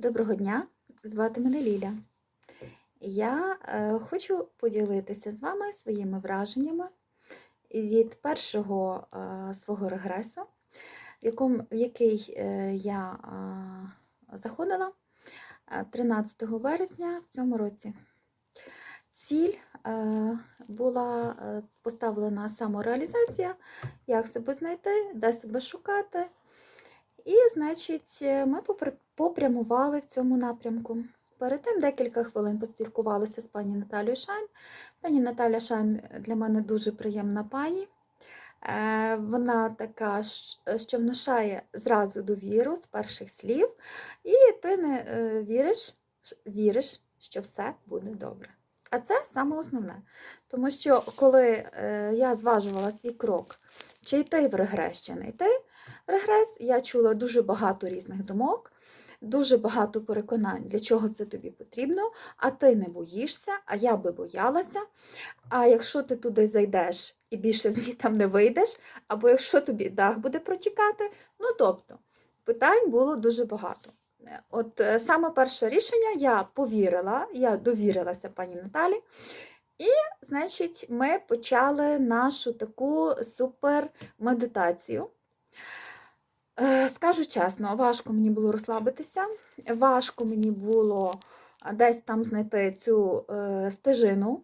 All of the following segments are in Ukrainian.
Доброго дня, звати мене Ліля. Я е, хочу поділитися з вами своїми враженнями від першого е, свого регресу, в, який е, я заходила е, 13 березня в цьому році. Ціль була поставлена самореалізація, як себе знайти, де себе шукати. І, значить, е, ми попрямували в цьому напрямку. Перед тим декілька хвилин поспілкувалися з пані Наталією Шайн. Пані Наталя Шайн для мене дуже приємна пані. Е, Вона така, що внушає зразу довіру з перших слів, і ти не е, віриш, віриш, що все буде добре. А це саме основне. Тому що коли я зважувала свій крок, чи йти в регрес, чи не йти, регрес, я чула дуже багато різних думок, дуже багато переконань, для чого це тобі потрібно, а ти не боїшся, а я би боялася. А якщо ти туди зайдеш і більше звідти не вийдеш, або якщо тобі дах буде протікати, ну тобто питань було дуже багато. От е, саме перше рішення я повірила, я довірилася пані Наталі. І, значить, ми почали нашу таку супер медитацію. Е, Скажу чесно, важко мені було розслабитися, важко мені було десь там знайти цю е, стежину.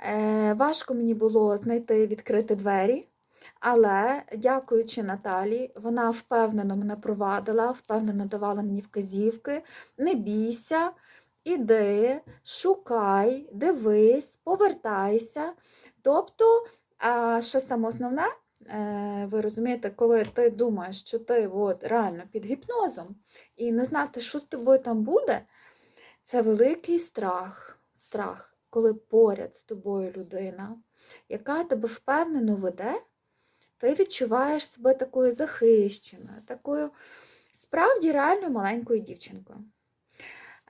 Е, важко мені було знайти відкрити двері, але дякуючи Наталі, вона впевнено мене провадила, впевнено давала мені вказівки. Не бійся, іди, шукай, дивись, повертайся. Тобто, ще саме основне, е, ви розумієте, коли ти думаєш, що ти от реально під гіпнозом і не знати, що з тобою там буде, це великий страх. Страх, коли поряд з тобою людина, яка тебе впевнено веде, ти відчуваєш себе такою захищеною, такою справді реально маленькою дівчинкою.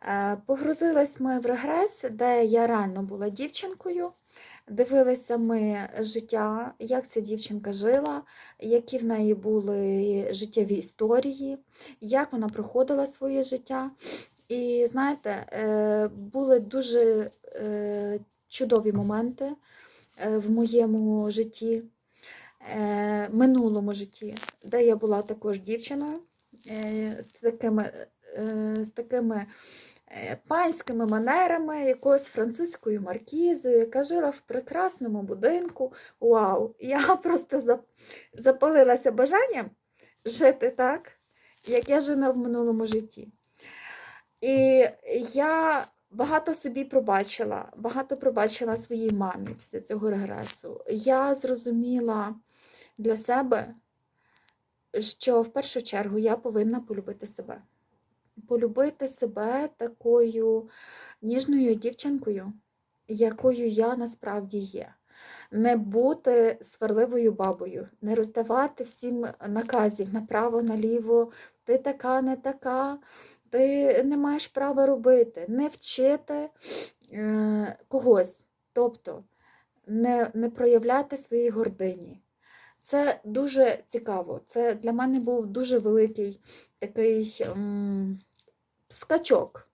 Е, Погрузились ми в регрес, де я реально була дівчинкою. Дивилися ми життя, як ця дівчинка жила, які в неї були життєві історії, як вона проходила своє життя. І знаєте, е, були дуже е, чудові моменти е, в моєму житті, минулому житті, де я була також дівчиною з такими, з такими панськими манерами, якоюсь французькою маркізою, яка жила в прекрасному будинку. Вау! Я просто запалилася бажанням жити так, як я жила в минулому житті. І я багато собі пробачила, багато пробачила своїй мамі після цього регресу. Я зрозуміла для себе, що в першу чергу я повинна полюбити себе. Полюбити себе такою ніжною дівчинкою, якою я насправді є. Не бути сварливою бабою, не роздавати всім наказів направо, наліво, ти така, не така, ти не маєш права робити, не вчити е, когось, тобто не, не проявляти своєї гордині. Це дуже цікаво. Це для мене був дуже великий такий м, скачок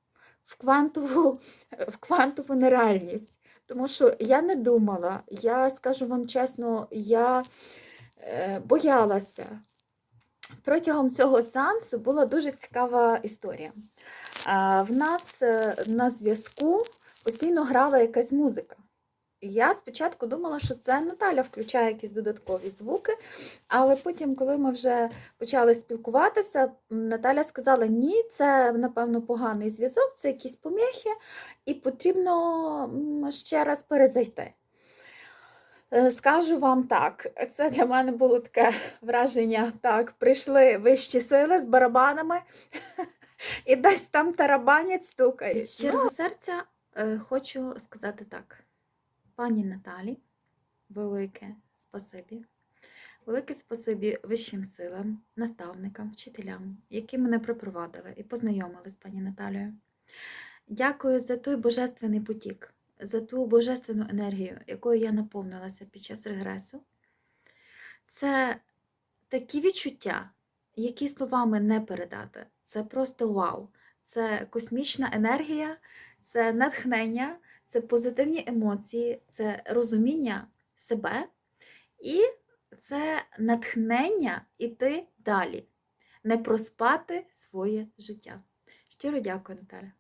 в квантову, в квантову нереальність. Тому що я не думала, я скажу вам чесно, я е, боялася. Протягом цього сеансу була дуже цікава історія. В нас е, на зв'язку постійно грала якась музика. Я спочатку думала, що це Наталя включає якісь додаткові звуки, але потім, коли ми вже почали спілкуватися, Наталя сказала: ні, це, напевно, поганий зв'язок, це якісь поміхи, і потрібно ще раз перезайти. Е, Скажу вам так, це для мене було таке враження. Так, прийшли вищі сили з барабанами і десь там тарабанять стукають. Від щирого серця е, хочу сказати так. Пані Наталі, велике спасибі. Велике спасибі вищим силам, наставникам, вчителям, які мене припровадили і познайомили з пані Наталією. Дякую за той божественний потік, за ту божественну енергію, якою я наповнилася під час регресу. Це такі відчуття, які словами не передати. Це просто вау. це космічна енергія, це натхнення, це позитивні емоції, це розуміння себе і це натхнення іти далі, не проспати своє життя. Щиро дякую, Наталя.